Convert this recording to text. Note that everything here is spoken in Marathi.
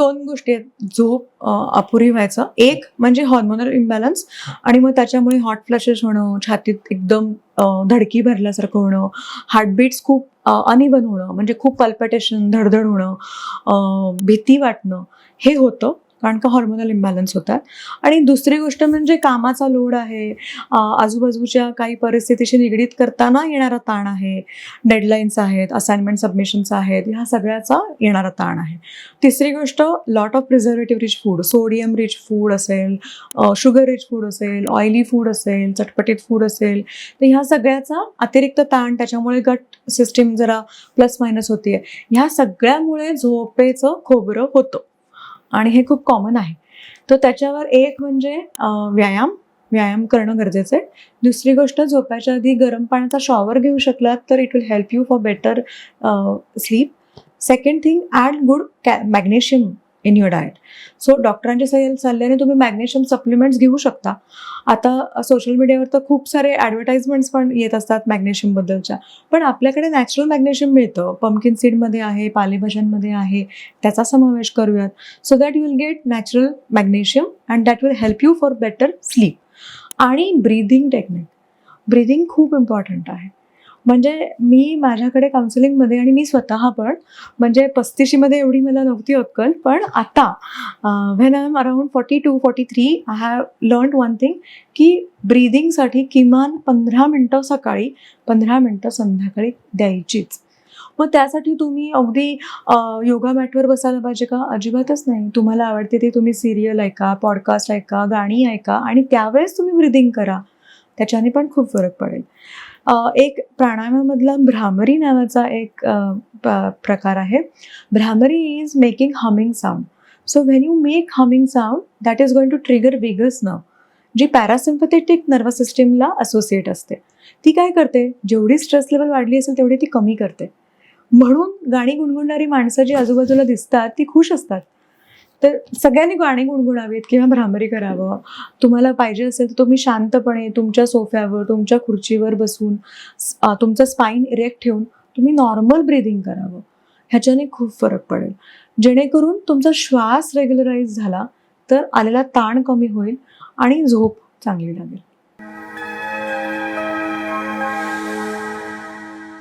दोन गोष्टी आहेत. झोप अपुरी व्हायचं. एक म्हणजे हॉर्मोनल इम्बॅलन्स आणि मग त्याच्यामुळे हॉट फ्लॅशेस होणं छातीत एकदम धडकी भरल्यासारखं होणं हार्टबीट्स खूप अनिवन होणं म्हणजे खूप पल्पटेशन धडधड होणं भीती वाटणं हे होतं. कारण का हॉर्मोनल इम्बॅलन्स होतात. आणि दुसरी गोष्ट म्हणजे कामाचा लोड आहे. आजूबाजूच्या काही परिस्थितीशी निगडीत करताना येणारा ताण आहे. डेडलाईन्स आहेत असाइनमेंट सबमिशन्स आहेत ह्या सगळ्याचा येणारा ताण आहे. तिसरी गोष्ट lot of preservative rich food sodium rich food असेल शुगर रिच फूड असेल ऑइली फूड असेल चटपटीत फूड असेल तर ह्या सगळ्याचा अतिरिक्त ताण त्याच्यामुळे गट सिस्टीम जरा प्लस मायनस होते ह्या सगळ्यामुळे झोपेचं खोबरं होतं. आणि हे खूप कॉमन आहे. तर त्याच्यावर एक म्हणजे व्यायाम. व्यायाम करणं गरजेचं आहे. दुसरी गोष्ट झोपायच्या आधी गरम पाण्याचा शॉवर घेऊ शकलात तर it will help you for better sleep second thing add good कॅ magnesium in your diet so डॉक्टरांच्या सहल सल्ल्याने तुम्ही मॅग्नेशियम सप्लिमेंट्स घेऊ शकता. आता सोशल मीडियावर तर खूप सारे ॲडव्हर्टाइजमेंट्स पण येत असतात मॅग्नेशियमबद्दलच्या पण आपल्याकडे नॅचरल मॅग्नेशियम मिळतं. पम्पकिन सीडमध्ये आहे पालेभाज्यांमध्ये आहे त्याचा समावेश करूयात. So that you will get natural magnesium and that will help you for better sleep आणि ब्रीदिंग टेक्निक ब्रीदिंग खूप इम्पॉर्टंट आहे. म्हणजे मी माझ्याकडे काउन्सिलिंगमध्ये आणि मी स्वतः पण म्हणजे पस्तीशीमध्ये एवढी मला नव्हती अक्कल पण आता when I am around forty two forty three I have learn one thing की ब्रीदिंगसाठी किमान पंधरा मिनटं सकाळी पंधरा मिनटं संध्याकाळी द्यायचीच. मग त्यासाठी तुम्ही अगदी योगा मॅटवर बसायला पाहिजे का? अजिबातच नाही. तुम्हाला आवडते ते तुम्ही सिरियल ऐका पॉडकास्ट ऐका गाणी ऐका आणि त्यावेळेस तुम्ही ब्रिदिंग करा. त्याच्याने पण खूप फरक पडेल. एक प्राणायामामधला भ्रामरी नावाचा एक प्रकार आहे. Bhramari is making humming sound so when you make humming sound that is going to trigger vagus nerve G पॅरासिम्पथेटिक nervous सिस्टीमला असोसिएट असते. ती काय करते? जेवढी स्ट्रेस लेवल वाढली असेल तेवढी ती कमी करते. म्हणून गाणी गुणगुणणारी माणसं जी आजूबाजूला दिसतात ती खुश असतात. तर सगळ्यांनी गाणी गुणगुणावीत किंवा भ्रामरी करावं. तुम्हाला पाहिजे असेल तर तुम्ही शांतपणे तुमच्या सोफ्यावर तुमच्या खुर्चीवर बसून तुमचं स्पाईन इरेक्ट ठेवून तुम्ही नॉर्मल ब्रिदिंग करावं. ह्याच्याने खूप फरक पडेल. जेणेकरून तुमचा श्वास रेग्युलराईज झाला तर आलेला ताण कमी होईल आणि झोप चांगली लागेल.